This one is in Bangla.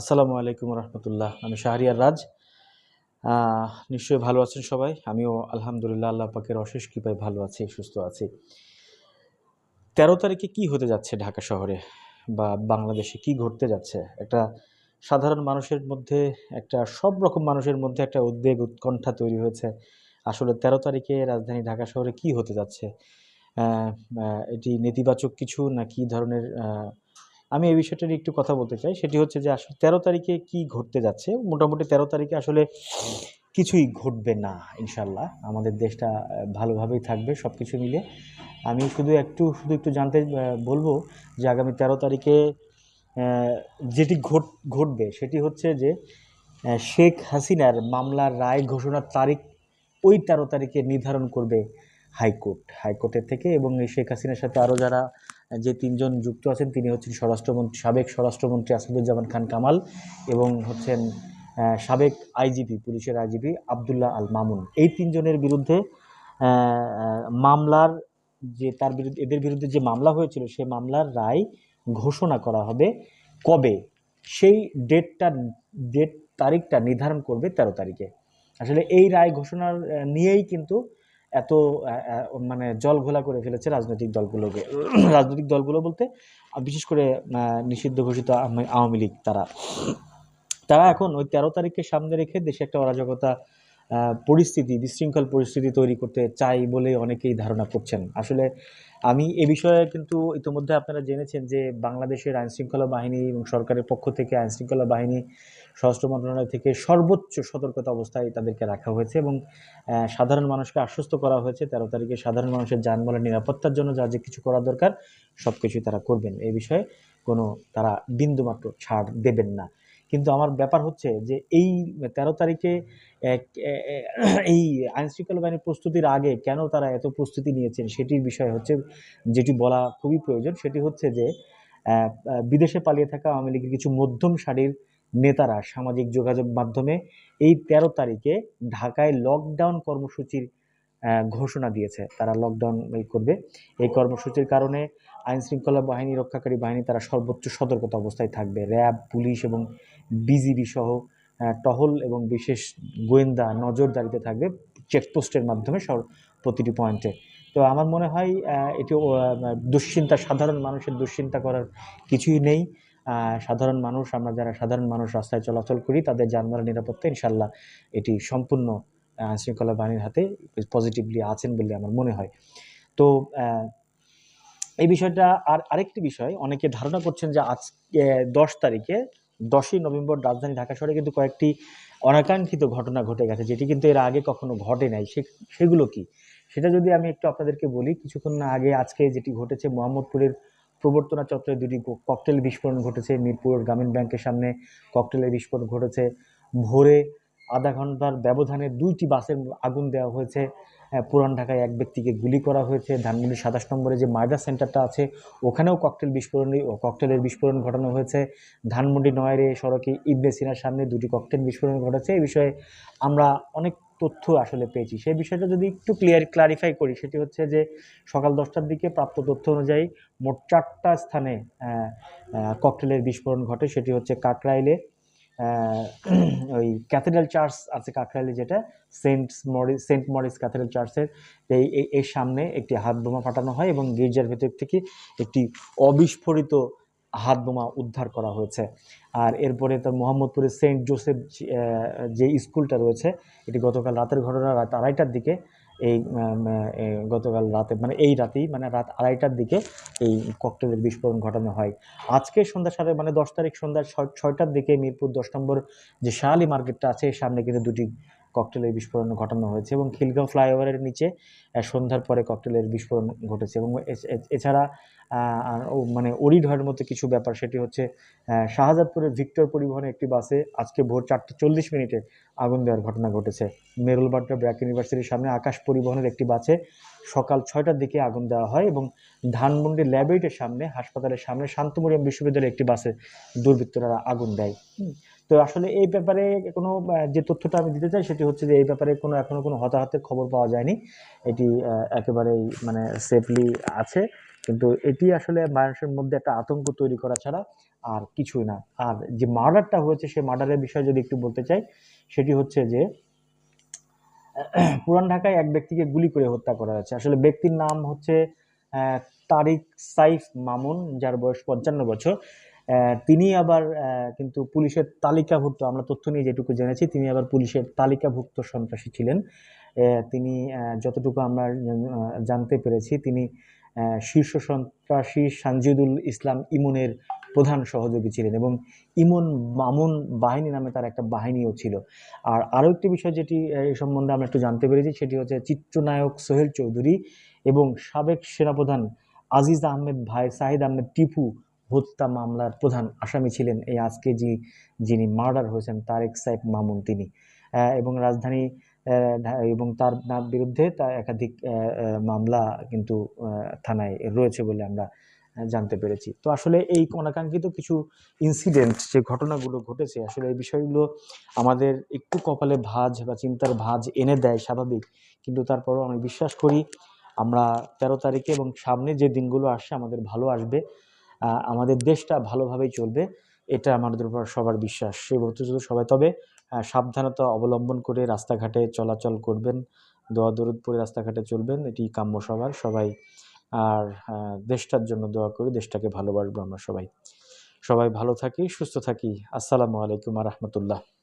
আসসালামু আলাইকুম রহমতুল্লাহ। আমি শাহরিয়ার রাজ। নিশ্চয়ই ভালো আছেন সবাই? আমিও আলহামদুলিল্লাহ আল্লাহ পাকের অশেষ কৃপায় ভালো আছি, সুস্থ আছি। তেরো তারিখে কি হতে যাচ্ছে ঢাকা শহরে বা বাংলাদেশে কি ঘটতে যাচ্ছে? একটা সাধারণ মানুষের মধ্যে, একটা সব রকম মানুষের মধ্যে একটা উদ্বেগ, উৎকণ্ঠা তৈরি হয়েছে। আসলে তেরো তারিখে রাজধানী ঢাকা শহরে কি হতে যাচ্ছে? এটি নেতিবাচক কিছু না কি ধরনের আমি এই বিষয়টা নিয়ে একটু কথা বলতে চাই। সেটি হচ্ছে যে আসলে তেরো তারিখে কি ঘটতে যাচ্ছে? মোটামুটি তেরো তারিখে আসলে কিছুই ঘটবে না ইনশাল্লাহ আমাদের দেশটা ভালোভাবেই থাকবে সব কিছু মিলে। আমি শুধু একটু শুধু একটু জানতে বলব যে আগামী তেরো তারিখে যেটি ঘট, ঘটবে সেটি হচ্ছে যে শেখ হাসিনার মামলার রায় ঘোষণার তারিখ ওই তেরো তারিখে নির্ধারণ করবে হাইকোর্ট। হাইকোর্টের থেকে এবং শেখ হাসিনার সাথে আরও যারা যে তিনজন যুক্ত আছেন তিনি হচ্ছেন স্বরাষ্ট্রমন্ত্রী, সাবেক স্বরাষ্ট্রমন্ত্রী আসাদুজ্জামান খান কামাল এবং হচ্ছেন সাবেক আইজিপি, পুলিশের আইজিপি আবদুল্লাহ আল মামুন। এই তিনজনের বিরুদ্ধে মামলার যে তার বিরুদ্ধে, এদের বিরুদ্ধে যে মামলা হয়েছিল সেই মামলার রায় ঘোষণা করা হবে কবে? সেই ডেটটা, ডেট তারিখটা নির্ধারণ করবে তেরো তারিখে। আসলে এই রায় ঘোষণার নিয়েই কিন্তু এত মানে জল ঘোলা করে ফেলেছে রাজনৈতিক দলগুলোকে। রাজনৈতিক দলগুলো বলতে বিশেষ করে আহ, নিষিদ্ধ ঘোষিত আওয়ামী- লীগ তারা। তারা এখন ওই তেরো তারিখকে সামনে রেখে দেশে একটা অরাজকতা পরিস্থিতি, বিশৃঙ্খল পরিস্থিতি তৈরি করতে চাই বলে অনেকেই ধারণা করছেন। আসলে আমি এ বিষয়ে কিন্তু ইতিমধ্যে আপনারা জেনেছেন যে বাংলাদেশের আইনশৃঙ্খলা বাহিনী এবং সরকারের পক্ষ থেকে আইনশৃঙ্খলা বাহিনী, স্বরাষ্ট্র মন্ত্রণালয় থেকে সর্বোচ্চ সতর্কতা অবস্থায় তাদেরকে রাখা হয়েছে এবং সাধারণ মানুষকে আশ্বস্ত করা হয়েছে। তেরো তারিখে সাধারণ মানুষের যানবাহনের নিরাপত্তার জন্য যা যে কিছু করা দরকার সব কিছুই তারা করবেন। এই বিষয়ে কোনো তারা বিন্দুমাত্র ছাড় দেবেন না। কিন্তু আমার ব্যাপার হচ্ছে যে এই তেরো তারিখে এই আইনশৃঙ্খলা বাহিনীর প্রস্তুতির আগে কেন তারা এত প্রস্তুতি নিয়েছেন সেটির বিষয় হচ্ছে, যেটি বলা খুবই প্রয়োজন, সেটি হচ্ছে যে বিদেশে পালিয়ে থাকা আওয়ামী লীগের কিছু মধ্যম সারির নেতারা সামাজিক যোগাযোগ মাধ্যমে এই তেরো তারিখে ঢাকায় লকডাউন কর্মসূচির ঘোষণা দিয়েছে। তারা লকডাউন করবে। এই কর্মসূচির কারণে আইন শৃঙ্খলা বাহিনী, রক্ষাকারী বাহিনী তারা সর্বোচ্চ সতর্কতা অবস্থায় থাকবে। র্যাব, পুলিশ এবং বিজিবি সহ টহল এবং বিশেষ গোয়েন্দা নজরদারিতে থাকবে চেকপোস্টের মাধ্যমে সর প্রতিটি পয়েন্টে। তো আমার মনে হয় এটি দুশ্চিন্তা, সাধারণ মানুষের দুশ্চিন্তা করার কিছুই নেই। সাধারণ মানুষ, আমরা যারা সাধারণ মানুষ রাস্তায় চলাচল করি, তাদের যানবাহনের নিরাপত্তা ইনশাল্লাহ এটি সম্পূর্ণ শৃঙ্খলা বাহিনীর হাতে পজিটিভলি আছেন বলে আমার মনে হয়। তো এই বিষয়টা আর আরেকটি বিষয়, অনেকে ধারণা করছেন যে আজ দশ তারিখে দশই নভেম্বর রাজধানী ঢাকা শহরে কিন্তু কয়েকটি অনাকাঙ্ক্ষিত ঘটনা ঘটে গেছে, যেটি কিন্তু এর আগে কখনো ঘটে নাই। সে সেগুলো কি? সেটা যদি আমি একটু আপনাদেরকে বলি, কিছুক্ষণ আগে আজকে যেটি ঘটেছে, মোহাম্মদপুরের প্রবর্তনা চত্বরে দুটি ককটেল বিস্ফোরণ ঘটেছে। মিরপুর গ্রামীণ ব্যাংকের সামনে ককটেলের বিস্ফোরণ ঘটেছে। ভোরে আধা ঘণ্টার ব্যবধানে দুইটি বাসের আগুন দেওয়া হয়েছে। পুরান ঢাকায় এক ব্যক্তিকে গুলি করা হয়েছে। ধানমন্ডি সাতাশ নম্বরে যে মার্ডার সেন্টারটা আছে, ওখানেও ককটেল বিস্ফোরণ ককটেলের বিস্ফোরণ ঘটানো হয়েছে। ধানমন্ডি নয়ারে সড়কে ইবনে সিনার সামনে দুটি ককটেল বিস্ফোরণ ঘটেছে। এই বিষয়ে আমরা অনেক তথ্য আসলে পেয়েছি। সেই বিষয়টা যদি একটু ক্লিয়ার ক্লারিফাই করি, সেটি হচ্ছে যে সকাল দশটার দিকে প্রাপ্ত তথ্য অনুযায়ী মোট চারটা স্থানে ককটেলের বিস্ফোরণ ঘটে। সেটি হচ্ছে কাকরাইলে ওই ক্যাথেড্রাল চার্চ আছে কাকরাইলে যেটা, Saint Morris Saint Morris cathedral চার্চের, এই এর সামনে একটি হাত বোমা ফাটানো হয় এবং গির্জার ভেতর থেকে একটি অবিস্ফোরিত হাত বোমা উদ্ধার করা হয়েছে। আর এরপরে তার মোহাম্মদপুরের সেন্ট জোসেফ যে স্কুলটা রয়েছে, এটি গতকাল রাতের ঘটনা, রাত আড়াইটার দিকে এই গতকাল রাতে মানে এই রাতেই মানে রাত আড়াইটার দিকে এই ককটেলের বিস্ফোরণ ঘটানো হয়। আজকে সন্ধ্যা সাড়ে মানে দশ তারিখ সন্ধ্যা ছয়, ছয়টার দিকে মিরপুর দশ নম্বর যে শাহালি মার্কেটটা আছে সামনে কিন্তু দুটি ককটেলের বিস্ফোরণ ঘটানো হয়েছে এবং খিলগাঁও ফ্লাইওভারের নিচে সন্ধ্যার পরে ককটেলের বিস্ফোরণ ঘটেছে এবং এছাড়া মানে ওরিডহের মতো কিছু ব্যাপার, সেটি হচ্ছে শাহজাদপুরের ভিক্টর পরিবহনে একটি বাসে আজকে ভোর চারটে চল্লিশ মিনিটে আগুন দেওয়ার ঘটনা ঘটেছে মেরুলবাড্ডা ব্র্যাক ইউনিভার্সিটির সামনে আকাশ পরিবহনের একটি বাসে সকাল ছয়টার দিকে আগুন দেওয়া হয় এবং ধানমন্ডি ল্যাবরেটরির সামনে, হাসপাতালের সামনে শান্তমরিয়াম বিশ্ববিদ্যালয়ের একটি বাসে দুর্বৃত্তরা আগুন দেয়। তো আসলে এই ব্যাপারে কোনো যে তথ্যটা আমি দিতে চাই সেটি হচ্ছে যে এই ব্যাপারে কোনো, এখনও কোনো হতাহতের খবর পাওয়া যায়নি। এটি একেবারেই মানে সেফলি আছে। কিন্তু এটি আসলে মানুষের মধ্যে একটা আতঙ্ক তৈরি করা ছাড়া আর কিছুই না। আর যে মার্ডারটা হয়েছে সেই মার্ডারের বিষয়ে যদি একটু বলতে চাই, সেটি হচ্ছে যে, পুরান ঢাকায় এক ব্যক্তিকে গুলি করে হত্যা করা হয়েছে। আসলে ব্যক্তির নাম হচ্ছে তারিক সাইফ মামুন, যার বয়স পঞ্চান্ন বছর। তিনি আবার কিন্তু পুলিশের তালিকাভুক্ত, আমরা তথ্য নিয়ে যেটুকু জেনেছি, তিনি আবার পুলিশের তালিকাভুক্ত সন্ত্রাসী ছিলেন। তিনি যতটুকু আমরা জানতে পেরেছি, তিনি শীর্ষ সন্ত্রাসী সানজিদুল ইসলাম ইমনের প্রধান সহযোগী ছিলেন এবং ইমন মামুন বাহিনী নামে তার একটা বাহিনীও ছিল। আর আরও একটি বিষয় যেটি এই সম্বন্ধে আমরা একটু জানতে পেরেছি, সেটি হচ্ছে চিত্রনায়ক সোহেল চৌধুরী এবং সাবেক সেনাপ্রধান আজিজ আহমেদ ভাই, সাহিদ আহমেদ টিপু হত্যা মামলার প্রধান আসামি ছিলেন এই আজকে যে যিনি মার্ডার হয়েছেন তারেক সাইফ মামুন তিনি। এবং রাজধানী এবং তার বিরুদ্ধে তার একাধিক মামলা কিন্তু থানায় রয়েছে বলে আমরা জানতে পেরেছি। তো আসলে এই অনাকাঙ্ক্ষিত কিছু ইনসিডেন্ট যে ঘটনাগুলো ঘটেছে, আসলে এই বিষয়গুলো আমাদের একটু কপালে ভাঁজ বা চিন্তার ভাঁজ এনে দেয় স্বাভাবিক। কিন্তু তারপরও আমি বিশ্বাস করি, আমরা তেরো তারিখে এবং সামনে যে দিনগুলো আসছে, আমাদের ভালো আসবে। আমাদের দেশটা ভালোভাবেই চলবে, এটা আমাদের উপর সবার বিশ্বাস। সেই শুধু সবাই, তবে সাবধানতা অবলম্বন করে রাস্তাঘাটে চলাচল করবেন, দোয়া দরুদ পরে রাস্তাঘাটে চলবেন এটি কাম্য সবার। সবাই, আর দেশটার জন্য দোয়া করি, দেশটাকে ভালোবাসবো আমরা সবাই। সবাই ভালো থাকি, সুস্থ থাকি। আসসালামু আলাইকুম রহমতুল্লাহ।